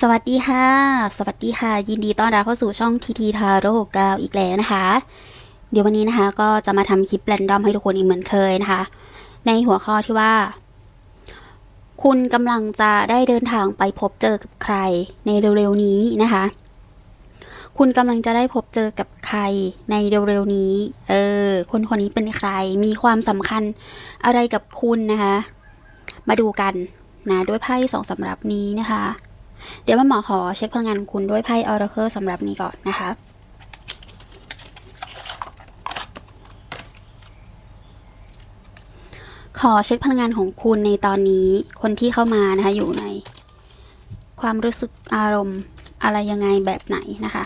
สวัสดีค่ะ สวัสดีค่ะ ยินดีต้อนรับเข้าสู่ช่องทีทีทาโร่เก้าอีกแล้วนะคะ เดี๋ยววันนี้นะคะก็จะมาทำคลิปแรนดอมให้ทุกคนอีกเหมือนเคยนะคะ ในหัวข้อที่ว่า คุณกำลังจะได้เดินทางไปพบเจอกับใครในเร็วๆนี้นะคะ คุณกำลังจะได้พบเจอกับใครในเร็วๆนี้ เออ คนคนนี้เป็นใคร มีความสำคัญอะไรกับคุณนะคะ มาดูกันนะด้วยไพ่สองสำรับนี้นะคะ เดี๋ยวมาหมอขอเช็คพลังงานคุณด้วยไพ่ Oracle สำหรับนี้ก่อนนะคะขอเช็คพลังงานของคุณในตอนนี้คนที่เข้ามานะคะอยู่ใน ความรู้สึกอารมณ์อะไรยังไงแบบไหนนะคะ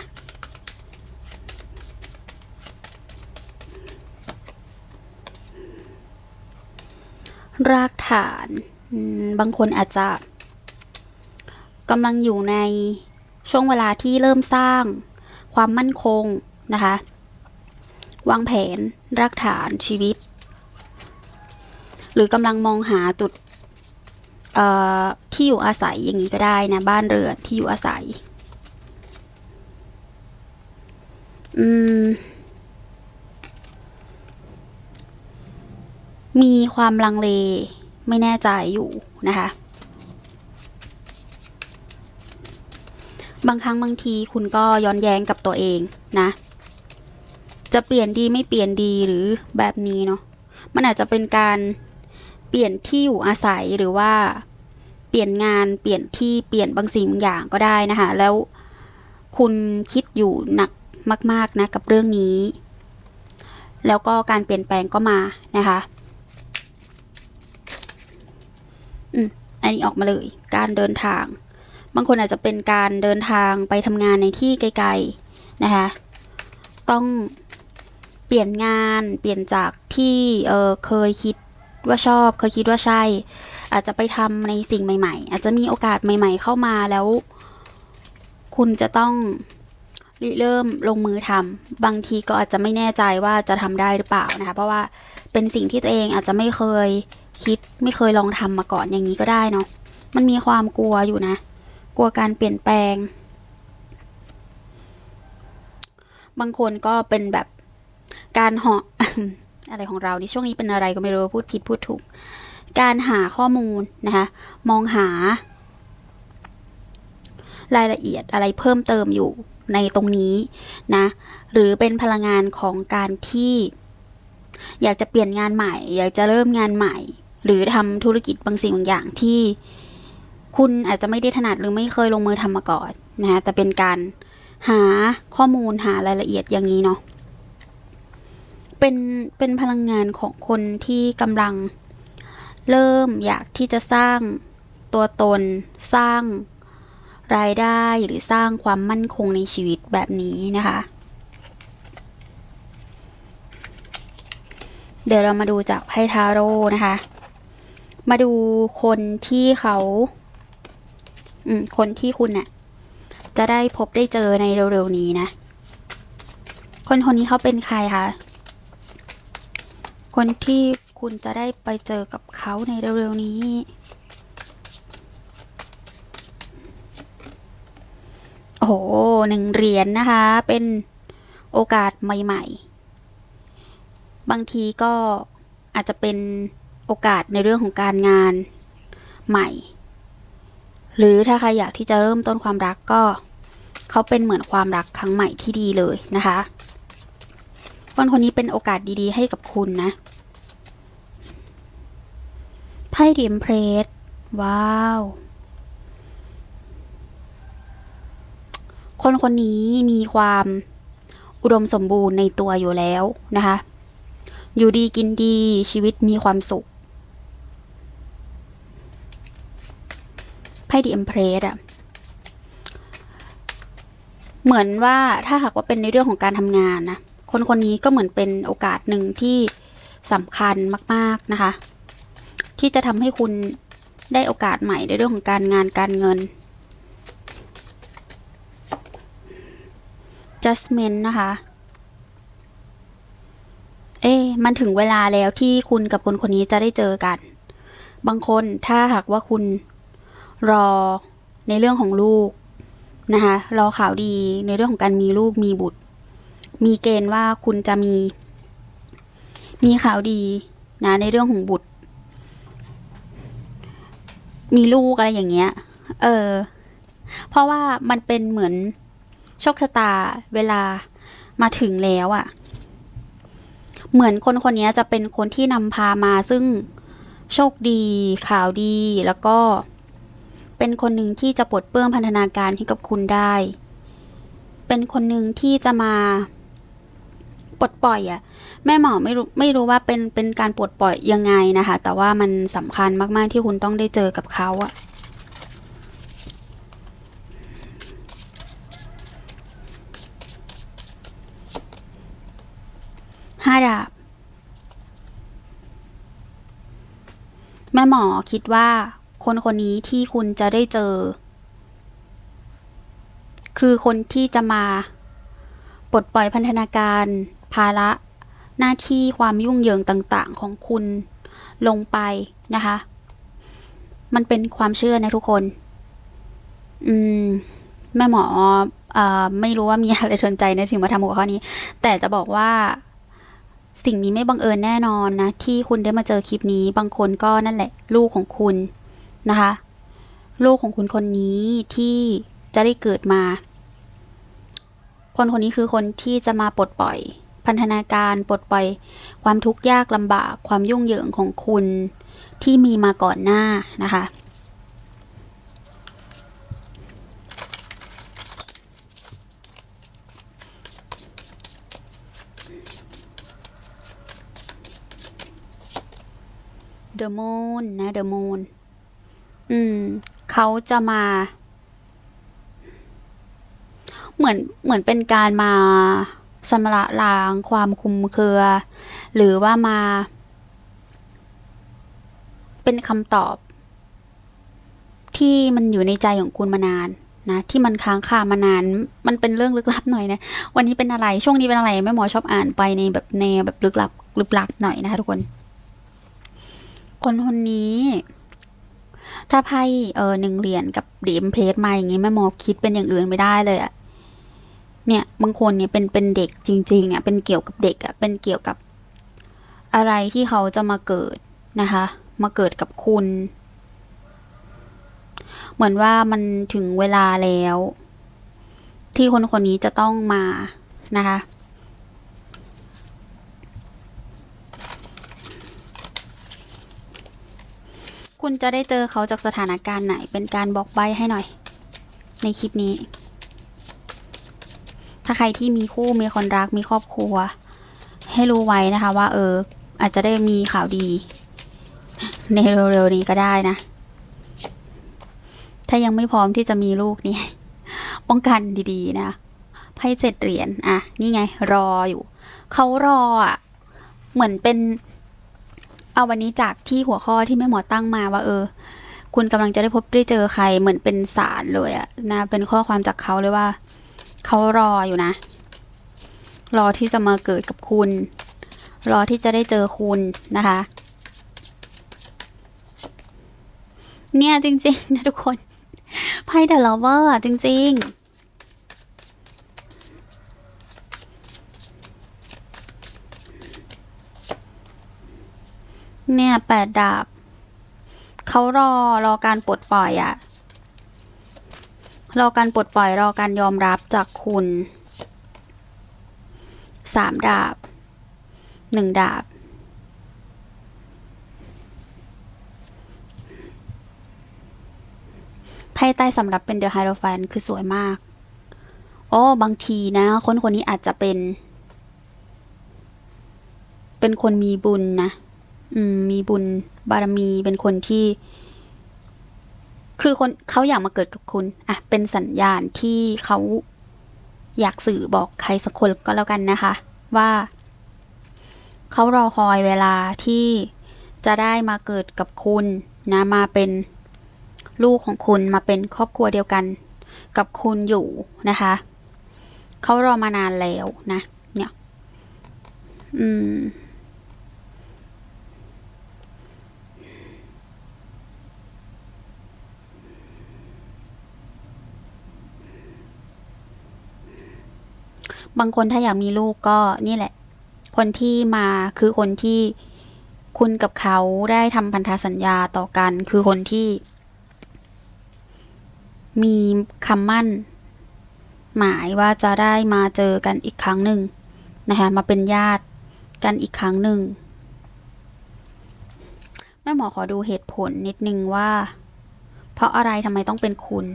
รากฐานบางคนอาจจะ กำลังอยู่ในช่วงเวลาที่เริ่มสร้าง ความมั่นคงนะคะ วางแผนรากฐานชีวิต หรือกำลังมองหาจุดที่อยู่อาศัยอย่างนี้ก็ได้นะ บ้านเรือนที่อยู่อาศัย อืมมีความลังเลไม่แน่ใจอยู่นะคะ บางครั้งบางทีคุณก็ย้อนแย้งกับตัวเองนะ จะเปลี่ยนดีไม่เปลี่ยนดีหรือแบบนี้เนาะมันอาจจะเป็นการเปลี่ยนที่อยู่อาศัยหรือว่าเปลี่ยนงานเปลี่ยนที่เปลี่ยนบางสิ่งบางอย่างก็ได้นะคะ แล้วคุณคิดอยู่หนักมาก ๆนะกับเรื่องนี้ แล้วก็การเปลี่ยนแปลงก็มานะคะอืมอันนี้ออกมาเลย การเดินทาง บางคนอาจจะเป็นการเดินทางไปทำงานในที่ไกลๆนะคะต้องเปลี่ยนงานเปลี่ยนจากที่เเคยคิดว่าชอบ เคยคิดว่าใช่ อาจจะไปทำในสิ่งใหม่ ๆ อาจจะมีโอกาสใหม่ ๆ เข้ามาแล้ว คุณจะต้องเริ่มลงมือทำบางทีก็อาจจะไม่แน่ใจว่าจะทำได้หรือเปล่านะคะ เพราะว่าเป็นสิ่งที่ตัวเองอาจจะไม่เคยคิดไม่เคยลองทำมาก่อนอย่างนี้ก็ได้เนาะมันมีความกลัวอยู่นะ กลัวการเปลี่ยนแปลง บางคนก็เป็นแบบการเหาะอะไรของเรานี่ช่วงนี้เป็นอะไรก็ไม่รู้พูดผิดพูดถูก การหาข้อมูลนะคะมองหารายละเอียดอะไรเพิ่มเติมอยู่ในตรงนี้นะ หรือเป็นพลังงานของการที่ อยากจะเปลี่ยนงานใหม่ อยากจะเริ่มงานใหม่ หรือทำธุรกิจบางสิ่งบางอย่างที่ คุณอาจจะไม่ได้ถนัดหรือไม่เคยลงมือทำมาก่อนนะคะแต่เป็นการหาข้อมูลหารายละเอียดอย่างนี้เนาะเป็นเป็นพลังงานของคนที่กำลังเริ่มอยากที่จะสร้างตัวตน สร้างรายได้หรือสร้างความมั่นคงในชีวิตแบบนี้นะคะ เดี๋ยวเรามาดูจากไพ่ทาโร่นะคะ มาดูคนที่เขา อืม คนที่คุณเนี่ยจะได้พบได้เจอในเร็วๆนี้นะ คนคนนี้เขาเป็นใครคะ คนที่คุณจะได้ไปเจอกับเขาในเร็วๆนี้ โอ้โหหนึ่งเหรียญนนะคะ เป็นโอกาสใหม่ ๆ บางทีก็อาจจะเป็นโอกาสในเรื่องของการงานใหม่ หรือถ้าใครอยากที่จะเริ่มต้นความรักก็เขาเป็นเหมือนความรักครั้งใหม่ที่ดีเลยนะคะคนคนนี้เป็นโอกาสดีๆ ให้กับคุณนะไพ่ดีมเพรสว้าว คนคนนี้มีความอุดมสมบูรณ์ในตัวอยู่แล้วนะคะ อยู่ดีกินดีชีวิตมีความสุข พ่ดีเอ็มเพรสอะเหมือนว่าถ้าหากว่าเป็นในเรื่องของการทำงานนะคนคนนี้ก็เหมือนเป็นโอกาสหนึ่งที่สำคัญมากๆนะคะ ที่จะทำให้คุณได้โอกาสใหม่ในเรื่องของการงานการเงิน judgment นะคะ เอ๊ะมันถึงเวลาแล้วที่คุณกับคนคนนี้จะได้เจอกัน บางคนถ้าหากว่าคุณ รอในเรื่องของลูกนะคะ รอข่าวดีในเรื่องของการมีลูกมีบุตร มีเกณฑ์ว่าคุณจะมี มีข่าวดีนะในเรื่องของบุตร มีลูกอะไรอย่างเงี้ย เออ เพราะว่ามันเป็นเหมือนโชคชะตาเวลามาถึงแล้วอะ่ะ เหมือนคนคนนี้จะเป็นคนที่นำพามาซึ่งโชคดีข่าวดีแล้วก็ เป็นคนหนึ่งที่จะปลดเปลื้องพันธนาการให้กับคุณได้ เป็นคนหนึ่งที่จะมาปลดปล่อยอะ่ะแม่หมอไม่รู้ไม่รู้ว่าเป็นเป็นการปลดปล่อยยังไงนะคะ แต่ว่ามันสำคัญมากๆที่คุณต้องได้เจอกับเขาอะห้าดาบ แม่หมอคิดว่า คนคนนี้ที่คุณจะได้เจอ คือคนที่จะมาปลดปล่อยพันธนาการภาระหน้าที่ความยุ่งเหยิงต่างๆของคุณลงไปนะคะ มันเป็นความเชื่อนะทุกคน อืม แม่หมอออไม่รู้ว่ามีอะไรสนใจนะถึงมาทำหัวข้อนี้ แต่จะบอกว่าสิ่งนี้ไม่บังเอิญแน่นอนนะ ที่คุณได้มาเจอคลิปนี้ บางคนก็นั่นแหละ ลูกของคุณ นะคะ ลูกของคุณคนนี้ที่จะได้เกิดมา คนคนนี้คือคนที่จะมาปลดปล่อย พันธนาการปลดปล่อย ความทุกข์ยากลำบากความยุ่งเหยิงของคุณที่มีมาก่อนหน้านะคะ The Moon นะ The Moon อืม เขาจะมา เหมือนเหมือนเป็นการมาชำระล้างความคุมเครือ หรือว่ามา เป็นคำตอบ ที่มันอยู่ในใจของคุณมานานนะที่มันค้างคามานาน มันเป็นเรื่องลึกลับหน่อยนะ วันนี้เป็นอะไรช่วงนี้เป็นอะไรแม่หมอชอบอ่านไปในแบบแนวแบบลึกลับลึกลับหน่อยนะคะทุกคน คนคนนี้ ถ้าไพ่เออหนึ่งเหรียญกับเหรียญเพชรมาอย่างงี้แม่หมอคิดเป็นอย่างอื่นไม่ได้เลยอะเนี่ยบางคนเนี่ยเป็นเป็นเด็กจริง ๆ เนี่ย เป็นเกี่ยวกับเด็กอะเป็นเกี่ยวกับอะไรที่เขาจะมาเกิดนะคะ มาเกิดกับคุณ เหมือนว่ามันถึงเวลาแล้ว ที่คนคนนี้จะต้องมานะคะ คุณจะได้เจอเขาจากสถานการณ์ไหน เป็นการบอกใบให้หน่อย ในคลิปนี้ ถ้าใครที่มีคู่มีคนรักมีครอบครัว ให้รู้ไว้นะคะว่า เออ อาจจะได้มีข่าวดี ในเร็วๆนี้ก็ได้นะ ถ้ายังไม่พร้อมที่จะมีลูกนี่ป้องกันดีๆนะไพ่เจ็ดเหรียญอะ นี่ไง รออยู่ เขารออะ เหมือนเป็น เอาวันนี้จากที่หัวข้อที่แม่หมอตั้งมาว่าเออ คุณกำลังจะได้พบได้เจอใครเหมือนเป็นสารเลยอะนะเป็นข้อความจากเขาเลยว่าเขารออยู่นะ รอที่จะมาเกิดกับคุณ รอที่จะได้เจอคุณนะคะ เนี่ยจริงๆนะทุกคนไพ่เดอะลเวอร์จริง ๆ เนี่ยแปดดาบเขารอรอการปลดปล่อยอะรอการปลดปล่อยรอการยอมรับจากคุณสามดาบหนึ่งดาบ ไพ่ใต้สำหรับเป็นเดอะไฮโรแฟนคือสวยมาก โอ้บางทีนะ คนคนนี้อาจจะเป็น เป็นคนมีบุญนะ มีบุญบารมีเป็นคนที่ คือคนเขาอยากมาเกิดกับคุณอะเป็นสัญญาณที่เขาอยากสื่อบอกใครสักคนก็แล้วกันนะคะ ว่าเขารอคอยเวลาที่จะได้มาเกิดกับคุณนะมาเป็นลูกของคุณมาเป็นครอบครัวเดียวกัน กับคุณอยู่นะคะเขารอมานานแล้วนะ เนี่ย อืม บางคนถ้าอยากมีลูกก็นี่แหละ คนที่มาคือคนที่คุณกับเขาได้ทำพันธสัญญาต่อกัน คือคนที่ มีคำมั่น หมายว่าจะได้มาเจอกันอีกครั้งหนึ่งนะคะมาเป็นญาติกันอีกครั้งหนึ่งแม่หมอขอดูเหตุผลนิดนึงว่า เพราะอะไรทำไมต้องเป็นคุณ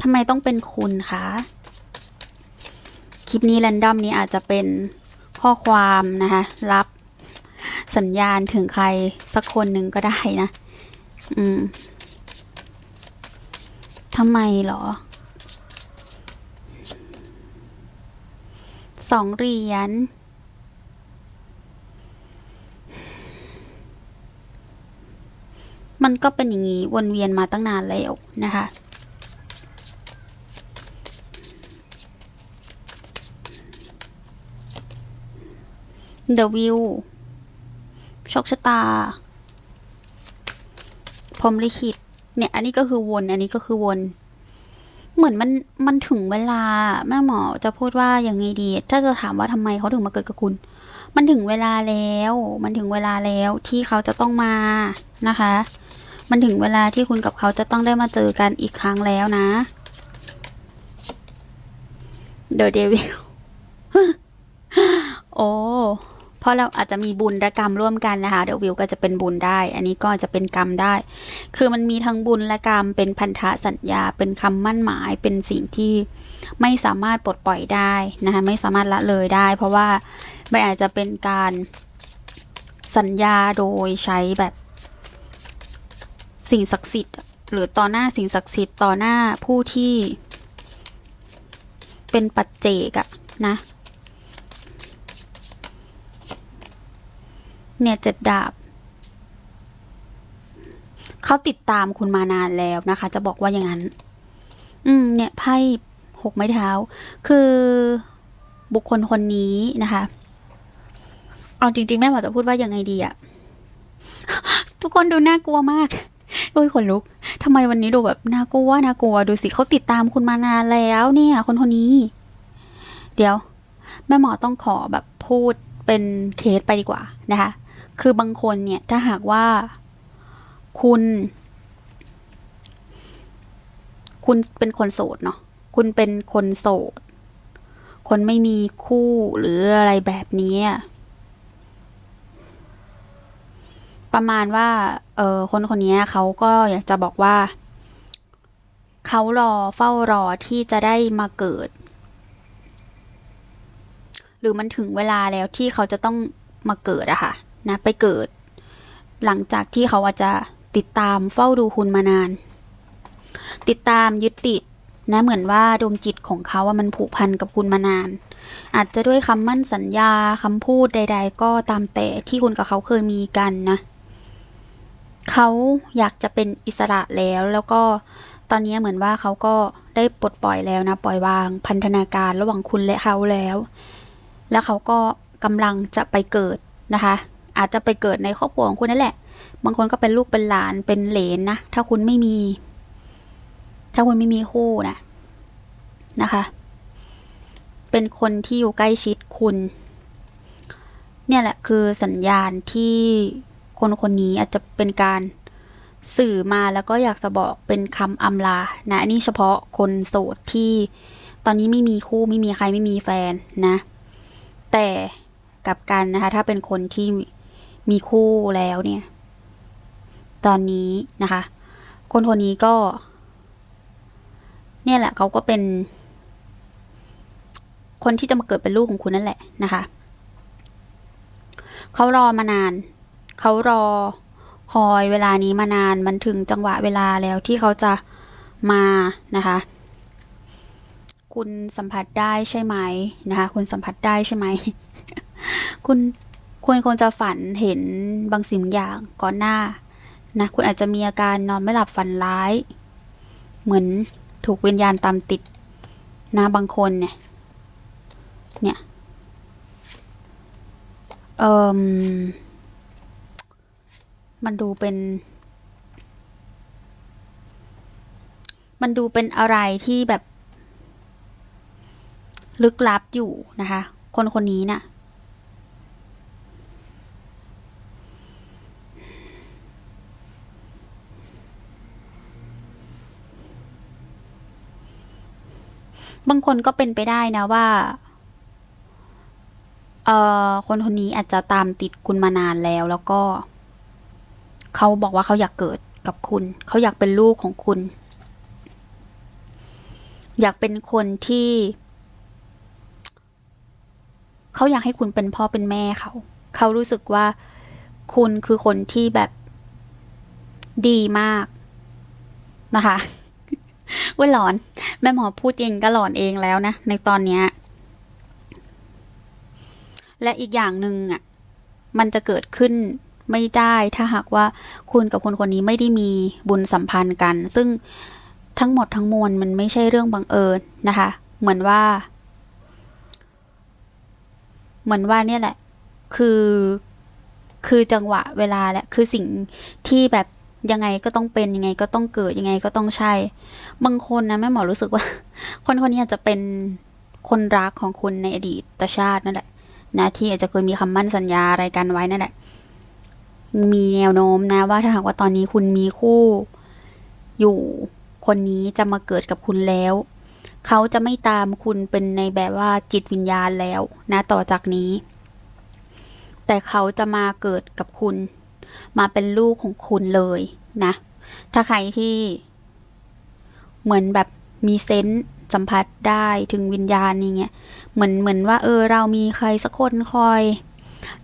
ทำไมต้องเป็นคุณคะ คลิปนี้แรนดอมนี้อาจจะเป็นข้อความนะคะรับสัญญาณถึงใครสักคนหนึ่งก็ได้นะ อืมทำไมเหรอ สองเหรียญมันก็เป็นอย่างนี้วนเวียนมาตั้งนานแล้วนะคะ The View โชคชะตา พรมลิขิต เนี่ย อันนี้ก็คือวน อันนี้ก็คือวน เหมือนมัน มันถึงเวลา แม่หมอจะพูดว่าอย่างไงดี ถ้าจะถามว่าทำไมเขาถึงมาเกิดกับคุณ มันถึงเวลาแล้ว มันถึงเวลาแล้วที่เขาจะต้องมานะคะ มันถึงเวลาที่คุณกับเขาจะต้องได้มาเจอกันอีกครั้งแล้วนะ The Devil โอ้ ราะเราอาจจะมีบุญและกรรมร่วมกันนะคะเดี๋ยววิวก็จะเป็นบุญได้ อันนี้ก็จะเป็นกรรมได้ คือมันมีทั้งบุญและกรรมเป็นพันธะสัญญา เป็นคำมั่นหมายเป็นสิ่งที่ไม่สามารถปลดปล่อยได้นะคะไม่สามารถละเลยได้ เพราะว่ามันอาจจะเป็นการสัญญาโดยใช้แบบสิ่งศักดิ์สิทธิ์ หรือต่อหน้าสิ่งศักดิ์สิทธิ์ต่อหน้าผู้ที่เป็นปัจเจกอะนะ เนี่ยเจ็ดดาบเขาติดตามคุณมานานแล้วนะคะ จะบอกว่าอย่างนั้น อืม เนี่ยไพ่หกไม้เท้า คือบุคคลคนนี้นะคะเอาจริง ๆ แม่หมอจะพูดว่ายังไงดีอะทุกคนดูน่ากลัวมากโอ้ยขนลุกทำไมวันนี้ดูแบบน่ากลัวน่ากลัว ดูสิเขาติดตามคุณมานานแล้วเนี่ย คนคนนี้ เดี๋ยว แม่หมอต้องขอแบบพูดเป็นเคสไปดีกว่านะคะ คือบางคนเนี่ย ถ้าหากว่าคุณ คุณเป็นคนโสดเนาะคุณเป็นคนโสด คนไม่มีคู่หรืออะไรแบบนี้ ประมาณว่า เออคนคนนี้เขาก็อยากจะบอกว่า เขารอเฝ้ารอที่จะได้มาเกิด หรือมันถึงเวลาแล้วที่เขาจะต้องมาเกิดอะค่ะ นะไปเกิด หลังจากที่เขาอาจจะติดตามเฝ้าดูคุณมานาน ติดตามยึดติดนะเหมือนว่าดวงจิตของเขาว่ามันผูกพันกับคุณมานาน อาจจะด้วยคำมั่นสัญญาคำพูดใด ๆ ก็ตามแต่ที่คุณกับเขาเคยมีกันนะเขาอยากจะเป็นอิสระแล้วแล้วก็ตอนนี้เหมือนว่าเขาก็ได้ปลดปล่อยแล้วนะ ปล่อยวางพันธนาการระหว่างคุณและเขาแล้ว แล้วเขาก็กำลังจะไปเกิดนะคะ อาจจะไปเกิดในครอบครัวของคุณนั่นแหละ บางคนก็เป็นลูกเป็นหลานเป็นเหลนนะ ถ้าคุณไม่มี ถ้าคุณไม่มีคู่นะนะคะ เป็นคนที่อยู่ใกล้ชิดคุณ เนี่ยแหละคือสัญญาณที่คนคนนี้อาจจะเป็นการสื่อมาแล้วก็อยากจะบอกเป็นคำอำลา นะอันนี้เฉพาะคนโสดที่ตอนนี้ไม่มีคู่ไม่มีใครไม่มีแฟนนะ แต่กับกันนะคะ ถ้าเป็นคนที่ มีคู่แล้วเนี่ย ตอนนี้นะคะ คนคนนี้ก็ เนี่ยแหละเขาก็เป็น คนที่จะมาเกิดเป็นลูกของคุณนั่นแหละนะคะเขารอมานาน เขารอคอยเวลานี้มานาน มันถึงจังหวะเวลาแล้วที่เขาจะมานะคะ คุณสัมผัสได้ใช่ไหมนะคะ คุณสัมผัสได้ใช่ไหม คุณ คุณคงจะฝันเห็นบางสิ่งบางอย่างก่อนหน้านะคุณอาจจะมีอาการนอนไม่หลับฝันร้าย เหมือนถูกวิญญาณตามติดนะบางคนเนี่ยเนี่ยเอ่มมันดูเป็น มันดูเป็นอะไรที่แบบ ลึกลับอยู่นะคะ คนคนนี้น่ะ บางคนก็เป็นไปได้นะว่าเอ่อคนคนนี้อาจจะตามติดคุณมานานแล้ว แล้วก็ เขาบอกว่าเขาอยากเกิดกับคุณ เขาอยากเป็นลูกของคุณ อยากเป็นคนที่ เขาอยากให้คุณเป็นพ่อเป็นแม่เขา เขารู้สึกว่าคุณคือคนที่แบบดีมากนะคะ ว้ยหลอน แม่หมอพูดเองก็หลอนเองแล้วนะ ในตอนเนี้ย และอีกอย่างหนึ่งอะ มันจะเกิดขึ้นไม่ได้ถ้าหากว่าคุณกับคนคนนี้ไม่ได้มีบุญสัมพันธ์กัน ซึ่งทั้งหมดทั้งมวลมันไม่ใช่เรื่องบังเอิญนะคะ เหมือนว่า เหมือนว่าเนี่ยแหละ คือคือจังหวะเวลาแหละคือสิ่งที่แบบ ยังไงก็ต้องเป็นยังไงก็ต้องเกิดยังไงก็ต้องใช่ บางคนนะแม่หมอรู้สึกว่า คนคนนี้อาจจะเป็นคนรักของคุณในอดีตชาตินั่นแหละนะที่อาจจะเคยมีคำมั่นสัญญาอะไรกันไว้นั่นแหละ มีแนวโน้มนะว่าถ้าหากว่าตอนนี้คุณมีคู่อยู่คนนี้จะมาเกิดกับคุณแล้ว เขาจะไม่ตามคุณเป็นในแบบว่าจิตวิญญาณแล้วนะต่อจากนี้ แต่เขาจะมาเกิดกับคุณ มาเป็นลูกของคุณเลยนะ ถ้าใครที่เหมือนแบบมีเซนส์สัมผัสได้ถึงวิญญาณนี่เงี้ยเหมือนเหมือนว่า เออ เรามีใครสักคนคอย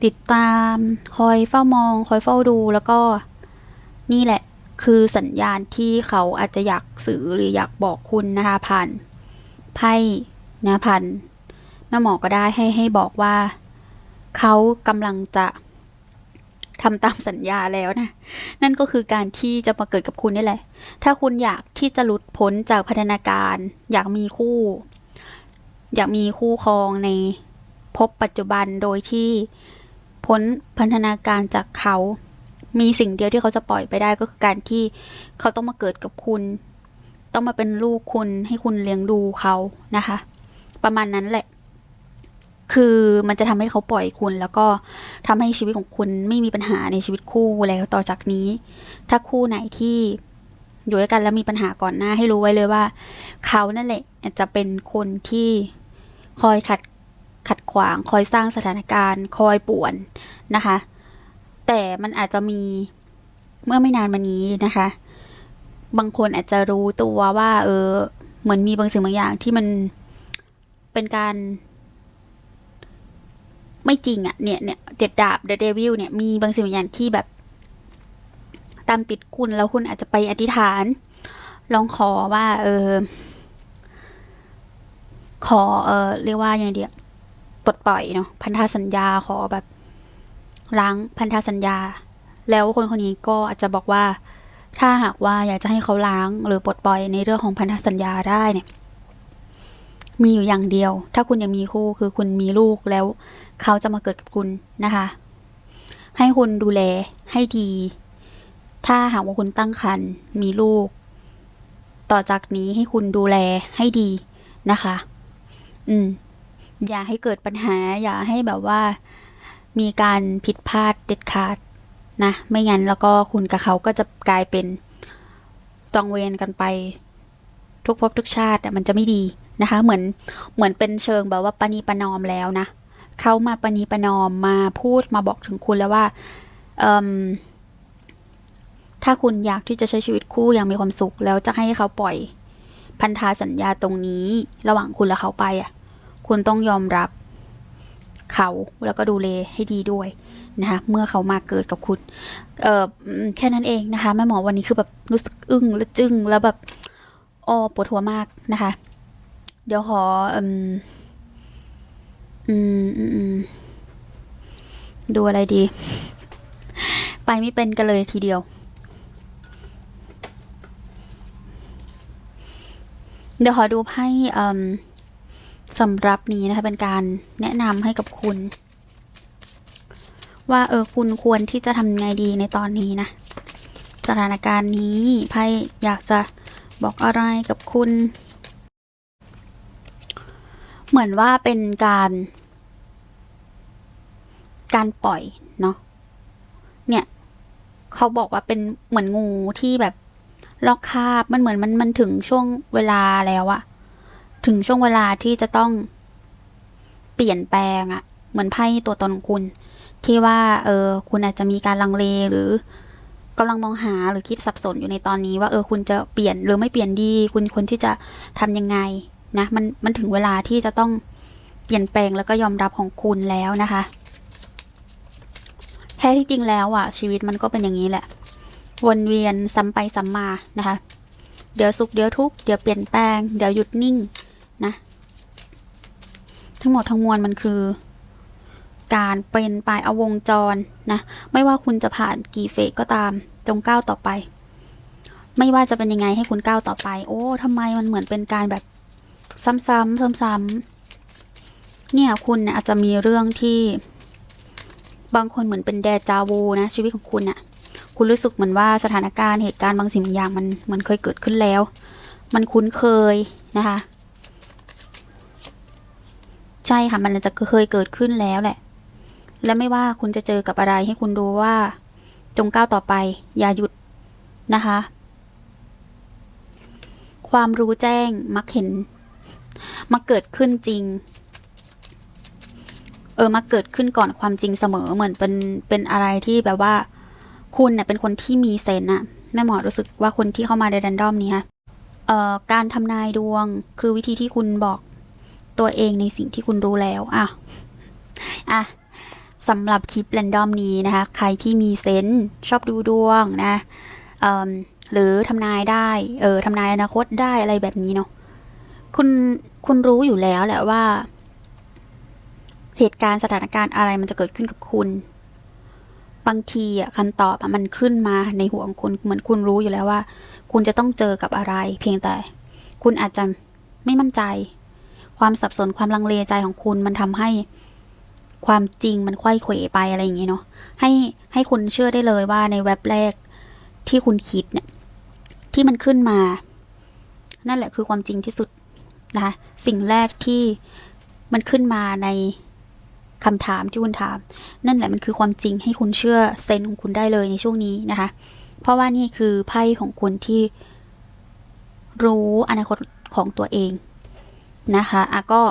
ติดตาม คอยเฝ้ามอง คอยเฝ้าดูแล้วก็นี่แหละคือสัญญาณที่เขาอาจจะอยากสื่อหรืออยากบอกคุณนะคะผ่านไพ่นะผ่านแม่หมอก็ได้ให้ให้บอกว่า เขากำลังจะ ทำตามสัญญาแล้วนะ นั่นก็คือการที่จะมาเกิดกับคุณนี่แหละ ถ้าคุณอยากที่จะหลุดพ้นจากพัฒนาการ อยากมีคู่ อยากมีคู่ครองในภพปัจจุบันโดยที่พ้นพัฒนาการจากเขา มีสิ่งเดียวที่เขาจะปล่อยไปได้ก็คือการที่เขาต้องมาเกิดกับคุณ ต้องมาเป็นลูกคุณให้คุณเลี้ยงดูเขานะคะ ประมาณนั้นแหละ คือมันจะทำให้เขาปล่อยคุณ แล้วก็ทำให้ชีวิตของคุณไม่มีปัญหาในชีวิตคู่แล้วต่อจากนี้ ถ้าคู่ไหนที่อยู่ด้วยกันแล้วมีปัญหาก่อนหน้าให้รู้ไว้เลยว่า เขานั่นแหละจะเป็นคนที่คอยขัดขัดขวาง คอยสร้างสถานการณ์ คอยป่วนนะคะ แต่มันอาจจะมีเมื่อไม่นานมานี้นะคะ บางคนอาจจะรู้ตัวว่า เออ เหมือนมีบางสิ่งบางอย่างที่มันเป็นการ ไม่จริงอะเนี่ยเนี่ยเจ็ดดาบเดอะเดวิลเนี่ยมีบางสิ่งบางอย่างที่แบบ ตามติดคุณแล้วคุณอาจจะไปอธิษฐาน ลองขอว่า เออ ขอเออเรียกว่ายังไงเดียปลดปล่อยเนาะพันธสัญญาขอแบบล้างพันธสัญญา แล้วคนคนนี้ก็อาจจะบอกว่า ถ้าหากว่าอยากจะให้เขาล้างหรือปลดปล่อยในเรื่องของพันธสัญญาได้เนี่ย มีอยู่อย่างเดียว ถ้าคุณยังมีคู่คือคุณมีลูกแล้ว เขาจะมาเกิดกับคุณนะคะ ให้คุณดูแลให้ดี ถ้าหากว่าคุณตั้งครรภ์มีลูก ต่อจากนี้ให้คุณดูแลให้ดีนะคะ อืม อย่าให้เกิดปัญหา อย่าให้แบบว่า มีการผิดพลาดเด็ดขาดนะ ไม่งั้นแล้วก็คุณกับเขาก็จะกลายเป็นจองเวรกันไป ทุกภพทุกชาติมันจะไม่ดีนะคะ เหมือนเหมือนเป็นเชิงแบบว่าปณีประนอมแล้วนะ เขามาปณีประนอมมาพูดมาบอกถึงคุณแล้วว่าถ้าคุณอยากที่จะใช้ชีวิตคู่อย่างมีความสุข แล้วจะให้เขาปล่อยพันธาสัญญาตรงนี้ ระหว่างคุณและเขาไปอะ คุณต้องยอมรับเขาแล้วก็ดูแลให้ดีด้วยนะคะเมื่อเขามาเกิดกับคุณเออแค่นั้นเองนะคะแม่หมอวันนี้คือแบบรู้สึกอึ้งและจึ้งแล้วแบบอ้อปวดหัวมากนะคะ เดี๋ยวขออ อืมอืมดูอะไรดี ไปไม่เป็นกันเลยทีเดียว เดี๋ยวขอดูไพ่สำหรับนี้นะคะ เป็นการแนะนำให้กับคุณ ว่าเออคุณควรที่จะทำไงดีในตอนนี้นะ สถานการณ์นี้ไพ่อยากจะบอกอะไรกับคุณ เหมือนว่าเป็นการ การปล่อยเนาะเนี่ยเขาบอกว่าเป็นเหมือนงูที่แบบลอกคาบมันเหมือนมันมันถึงช่วงเวลาแล้วอะถึงช่วงเวลาที่จะต้องเปลี่ยนแปลงอะเหมือนไพ่ตัวตนของคุณ ที่ว่า เออ คุณอาจจะมีการลังเลหรือกำลังมองหาหรือคิดสับสนอยู่ในตอนนี้ ว่าเออคุณจะเปลี่ยนหรือไม่เปลี่ยนดี คุณควรที่จะทำยังไง นะมันมันถึงเวลาที่จะต้องเปลี่ยนแปลงแล้วก็ยอมรับของคุณแล้วนะคะ แท้ที่จริงแล้วอะชีวิตมันก็เป็นอย่างนี้แหละ วนเวียนซ้ำไปซ้ำมานะคะ เดี๋ยวสุขเดี๋ยวทุกข์เดี๋ยวเปลี่ยนแปลง เดี๋ยวหยุดนิ่งนะ ทั้งหมดทั้งมวลมันคือ การเป็นไปเอาวงจรนะ ไม่ว่าคุณจะผ่านกี่เฟสก็ตามจงก้าวต่อไปไม่ว่าจะเป็นยังไงให้คุณก้าวต่อไป โอ้ทำไมมันเหมือนเป็นการแบบ ซ้ำๆซ้ำๆเนี่ยคุณนี่ยอาจจะมีเรื่องที่ บางคนเหมือนเป็นเดจาวูนะ ชีวิตของคุณอะคุณรู้สึกเหมือนว่าสถานการณ์เหตุการณ์บางสิ่งบางอย่างมันมันเคยเกิดขึ้นแล้ว มันคุ้นเคยนะคะ ใช่ค่ะ มันจะเคยเกิดขึ้นแล้วแหละ และไม่ว่าคุณจะเจอกับอะไรให้คุณรู้ว่าจงก้าวต่อไป อย่าหยุดนะคะ ความรู้แจ้งมักเห็น มักเกิดขึ้นจริง เออมักเกิดขึ้นก่อนความจริงเสมอเหมือนเป็นเป็นอะไรที่แบบว่า คุณเนี่ยเป็นคนที่มีเซนอะแม่หมอรู้สึกว่าคนที่เข้ามาในแรนดอมนี้ค่ะเอ่อการทำนายดวงคือวิธีที่คุณบอกตัวเองในสิ่งที่คุณรู้แล้วอะอะสำหรับคลิปแรนดอมนี้นะคะ ใครที่มีเซนส์ชอบดูดวงนะเอิ่มหรือทำนายได้ เออทำนายอนาคตได้อะไรแบบนี้เนาะ คุณคุณรู้อยู่แล้วแหละว่า เหตุการณ์สถานการณ์อะไรมันจะเกิดขึ้นกับคุณ บางทีอะคำตอบอะมันขึ้นมาในหัวของคุณเหมือนคุณรู้อยู่แล้วว่า คุณจะต้องเจอกับอะไร เพียงแต่ คุณอาจจะไม่มั่นใจ ความสับสนความลังเลใจของคุณมันทำให้ ความจริงมันไขว้เขวไปอะไรอย่างเงี้เนาะให้ให้คุณเชื่อได้เลยว่าในเว็บแรกที่คุณคิดเนี่ยที่มันขึ้นมา นั่นแหละคือความจริงที่สุด นะคะสิ่งแรกที่มันขึ้นมาในคำถามที่คุณถาม นั่นแหละมันคือความจริงให้คุณเชื่อเซนของคุณได้เลยในช่วงนี้นะคะ เพราะว่านี่คือไพ่ของคนที่รู้อนาคตของตัวเองนะคะอะก็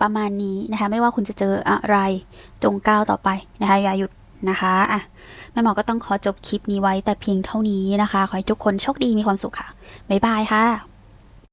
ประมาณนี้นะคะ ไม่ว่าคุณจะเจออะไรจงก้าวต่อไปนะคะอย่าหยุดนะคะอะแม่หมอก็ต้องขอจบคลิปนี้ไว้แต่เพียงเท่านี้นะคะ ขอให้ทุกคนโชคดีมีความสุขค่ะ บ๊ายบายค่ะ